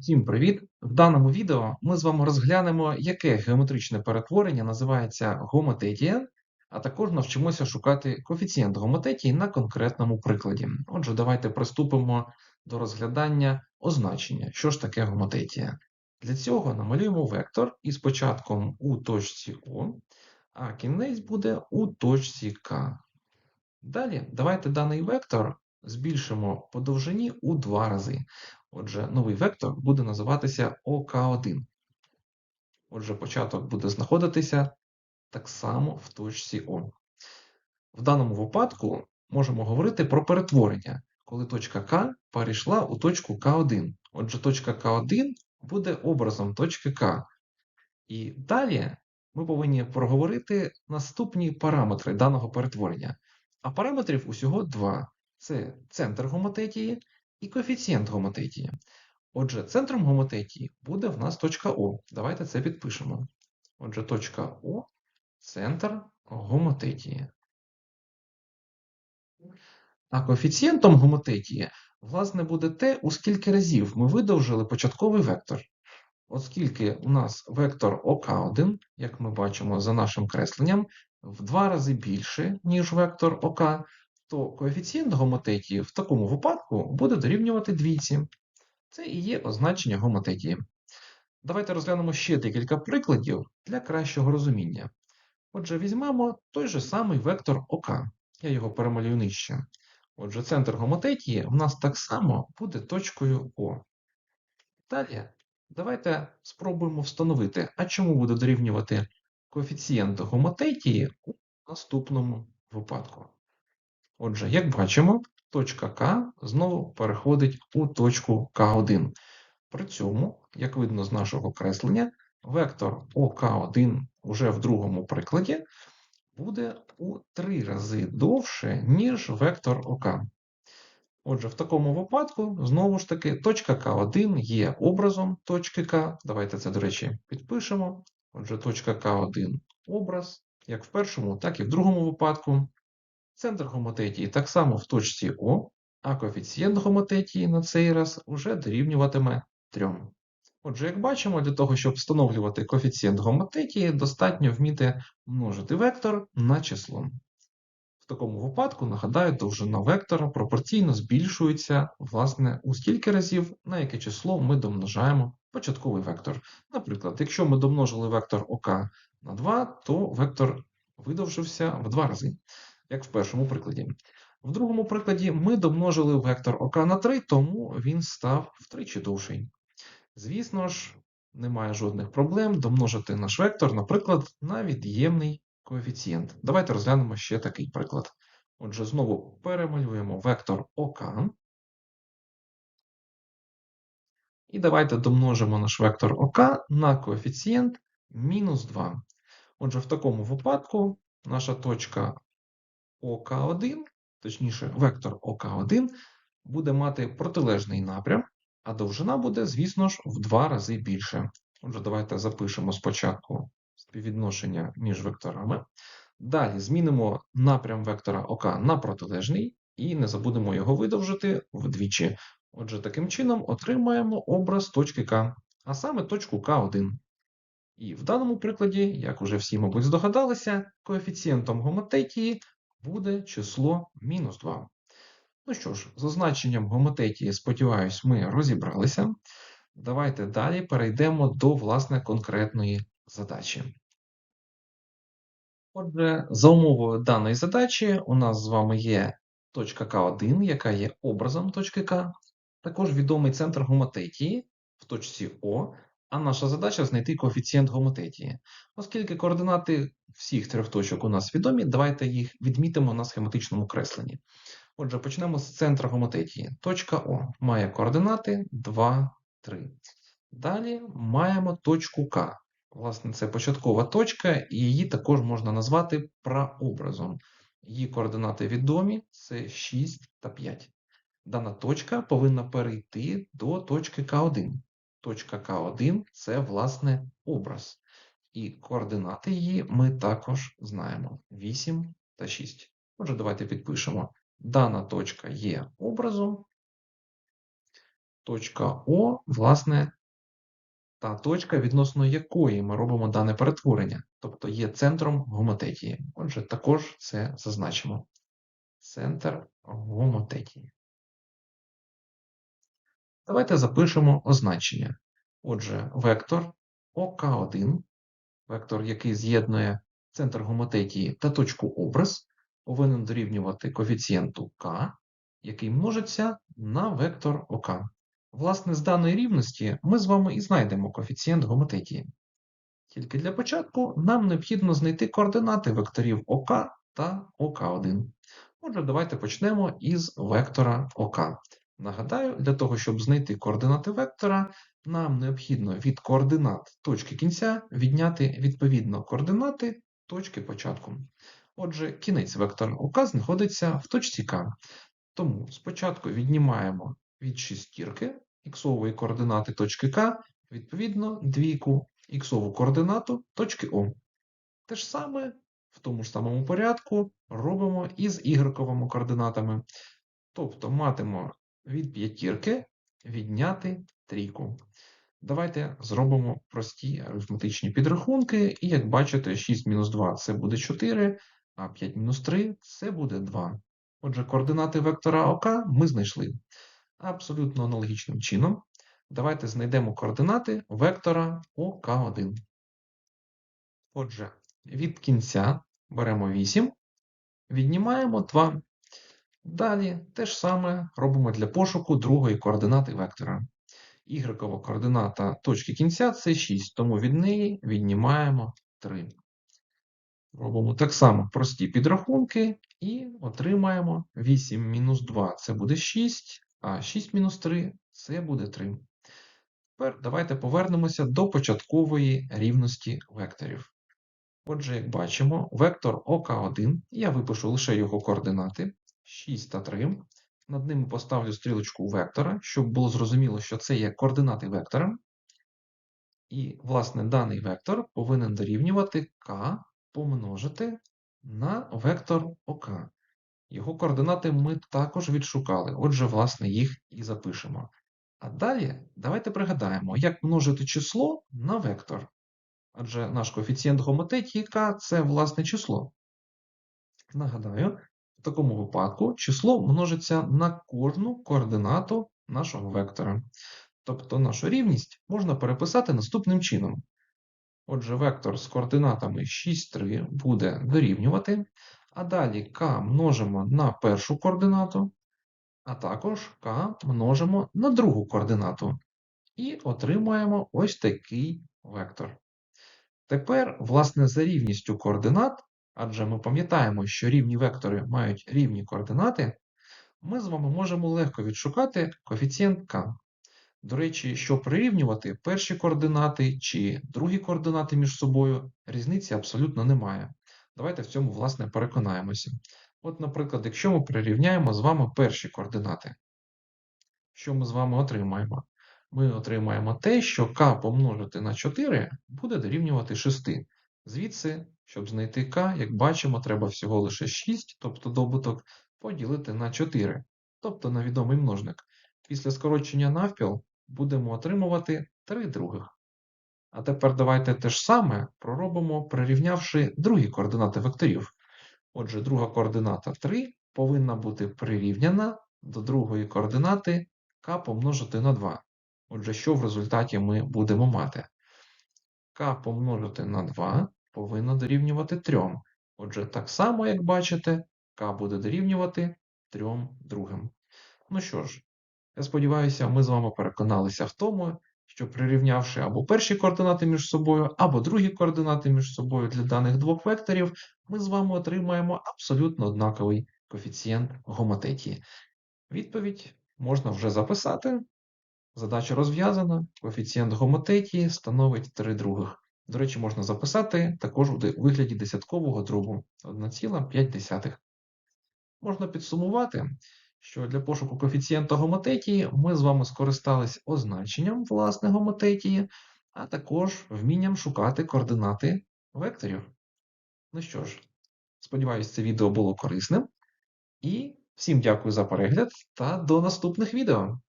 Всім привіт! В даному відео ми з вами розглянемо, яке геометричне перетворення називається гомотетія, а також навчимося шукати коефіцієнт гомотетії на конкретному прикладі. Отже, давайте приступимо до розглядання означення, що ж таке гомотетія. Для цього намалюємо вектор із початком у точці О, а кінець буде у точці К. Далі давайте даний вектор збільшимо по довжині у два рази. Отже, новий вектор буде називатися ОК1. Отже, початок буде знаходитися так само в точці О. В даному випадку можемо говорити про перетворення, коли точка К перейшла у точку К1. Отже, точка К1 буде образом точки К. І далі ми повинні проговорити наступні параметри даного перетворення. А параметрів усього два: це центр гомотетії і коефіцієнт гомотетії. Отже, центром гомотетії буде в нас точка О. Давайте це підпишемо. Отже, точка О центр гомотетії. А коефіцієнтом гомотетії, власне, буде те, у скільки разів ми видовжили початковий вектор. Оскільки у нас вектор ОК1, як ми бачимо за нашим кресленням, в два рази більше, ніж вектор ОК, то коефіцієнт гомотетії в такому випадку буде дорівнювати двійці. Це і є означення гомотетії. Давайте розглянемо ще декілька прикладів для кращого розуміння. Отже, візьмемо той же самий вектор ОК. Я його перемалюю нижче. Отже, центр гомотетії в нас так само буде точкою О. Далі, давайте спробуємо встановити, а чому буде дорівнювати коефіцієнт гомотетії у наступному випадку. Отже, як бачимо, точка К знову переходить у точку К1. При цьому, як видно з нашого креслення, вектор ОК1 уже в другому прикладі буде у три рази довше, ніж вектор ОК. Отже, в такому випадку, знову ж таки, точка К1 є образом точки К. Давайте це, до речі, підпишемо. Отже, точка К1 образ, як в першому, так і в другому випадку. Центр гомотетії так само в точці О, а коефіцієнт гомотетії на цей раз уже дорівнюватиме 3. Отже, як бачимо, для того, щоб встановлювати коефіцієнт гомотетії, достатньо вміти множити вектор на число. В такому випадку, нагадаю, довжина вектора пропорційно збільшується, власне, у стільки разів, на яке число ми домножаємо початковий вектор. Наприклад, якщо ми домножили вектор ОК на 2, то вектор видовжився в 2 рази як в першому прикладі. В другому прикладі ми домножили вектор ОК на 3, тому він став втричі довший. Звісно ж, немає жодних проблем домножити наш вектор, наприклад, на від'ємний коефіцієнт. Давайте розглянемо ще такий приклад. Отже, знову перемалюємо вектор ОК. І давайте домножимо наш вектор ОК на коефіцієнт мінус 2. Отже, в такому випадку наша точка ОК1, точніше, вектор ОК1 буде мати протилежний напрям, а довжина буде, звісно ж, в два рази більше. Отже, давайте запишемо спочатку співвідношення між векторами. Далі змінимо напрям вектора ОК на протилежний і не забудемо його видовжити вдвічі. Отже, таким чином отримаємо образ точки К, а саме точку К1. І в даному прикладі, як уже всі, мабуть, здогадалися, коефіцієнтом гомотетії буде число мінус 2. Ну що ж, з означенням гомотетії, сподіваюсь, ми розібралися. Давайте далі перейдемо до власне конкретної задачі. Отже, за умовою даної задачі у нас з вами є точка К1, яка є образом точки К, також відомий центр гомотетії в точці О, а наша задача знайти коефіцієнт гомотетії. Оскільки координати всіх трьох точок у нас відомі, давайте їх відмітимо на схематичному кресленні. Отже, почнемо з центра гомотетії. Точка О має координати 2, 3. Далі маємо точку К. Власне, це початкова точка, і її також можна назвати праобразом. Її координати відомі це 6 та 5. Дана точка повинна перейти до точки К1. Точка К1 це, власне, образ. І координати її ми також знаємо: 8 та 6. Отже, давайте підпишемо. Дана точка є образом. Точка О, власне, та точка, відносно якої ми робимо дане перетворення, тобто є центром гомотетії. Отже, також це зазначимо. Центр гомотетії. Давайте запишемо означення. Отже, вектор ОК1, вектор, який з'єднує центр гомотетії та точку образ, повинен дорівнювати коефіцієнту К, який множиться на вектор ОК. Власне, з даної рівності ми з вами і знайдемо коефіцієнт гомотетії. Тільки для початку нам необхідно знайти координати векторів ОК та ОК1. Отже, давайте почнемо із вектора ОК. Нагадаю, для того, щоб знайти координати вектора, нам необхідно від координат точки кінця відняти відповідно координати точки початку. Отже, кінець вектора ОК знаходиться в точці К. Тому спочатку віднімаємо від шістірки іксової координати точки К, відповідно, двійку іксову координату точки О. Те ж саме в тому ж самому порядку робимо і з ігрековими координатами. Тобто матимо від п'ятірки відняти трійку. Давайте зробимо прості арифметичні підрахунки, і як бачите, 6 мінус 2 це буде 4, а 5 мінус 3 це буде 2. Отже, координати вектора ОК ми знайшли. Абсолютно аналогічним чином. Давайте знайдемо координати вектора ОК1. Отже, від кінця беремо 8, віднімаємо 2. Далі те ж саме робимо для пошуку другої координати вектора. Ігрекова координата точки кінця це 6, тому від неї віднімаємо 3. Робимо так само прості підрахунки і отримаємо 8 мінус 2 це буде 6, а 6 мінус 3 це буде 3. Тепер давайте повернемося до початкової рівності векторів. Отже, як бачимо, вектор ОК1, я випишу лише його координати 6 та 3. Над ними поставлю стрілочку вектора, щоб було зрозуміло, що це є координати вектора. І, власне, даний вектор повинен дорівнювати k помножити на вектор ОК. Його координати ми також відшукали, отже, власне, їх і запишемо. А далі давайте пригадаємо, як множити число на вектор. Адже наш коефіцієнт гомотетії k – це власне число. Нагадаю, такому випадку число множиться на кожну координату нашого вектора. Тобто нашу рівність можна переписати наступним чином. Отже, вектор з координатами 6, 3 буде дорівнювати, а далі k множимо на першу координату, а також k множимо на другу координату. І отримаємо ось такий вектор. Тепер, власне, за рівністю координат, адже ми пам'ятаємо, що рівні вектори мають рівні координати, ми з вами можемо легко відшукати коефіцієнт k. До речі, щоб прирівнювати перші координати чи другі координати між собою, різниці абсолютно немає. Давайте в цьому, власне, переконаємося. От, наприклад, якщо ми прирівняємо з вами перші координати, що ми з вами отримаємо? Ми отримаємо те, що k помножити на 4 буде дорівнювати 6. Звідси, щоб знайти k, як бачимо, треба всього лише 6, тобто добуток, поділити на 4, тобто на відомий множник. Після скорочення навпіл будемо отримувати 3 других. А тепер давайте те ж саме проробимо, прирівнявши другі координати векторів. Отже, друга координата 3 повинна бути прирівняна до другої координати k помножити на 2. Отже, що в результаті ми будемо мати? k помножити на 2 повинно дорівнювати 3. Отже, так само, як бачите, k буде дорівнювати 3 другим. Ну що ж, я сподіваюся, ми з вами переконалися в тому, що прирівнявши або перші координати між собою, або другі координати між собою для даних двох векторів, ми з вами отримаємо абсолютно однаковий коефіцієнт гомотетії. Відповідь можна вже записати. Задача розв'язана. Коефіцієнт гомотетії становить 3 других. До речі, можна записати також у вигляді десяткового дробу 1,5. Можна підсумувати, що для пошуку коефіцієнта гомотетії ми з вами скористались означенням власне гомотетії, а також вмінням шукати координати векторів. Ну що ж, сподіваюсь, це відео було корисним. І всім дякую за перегляд та до наступних відео.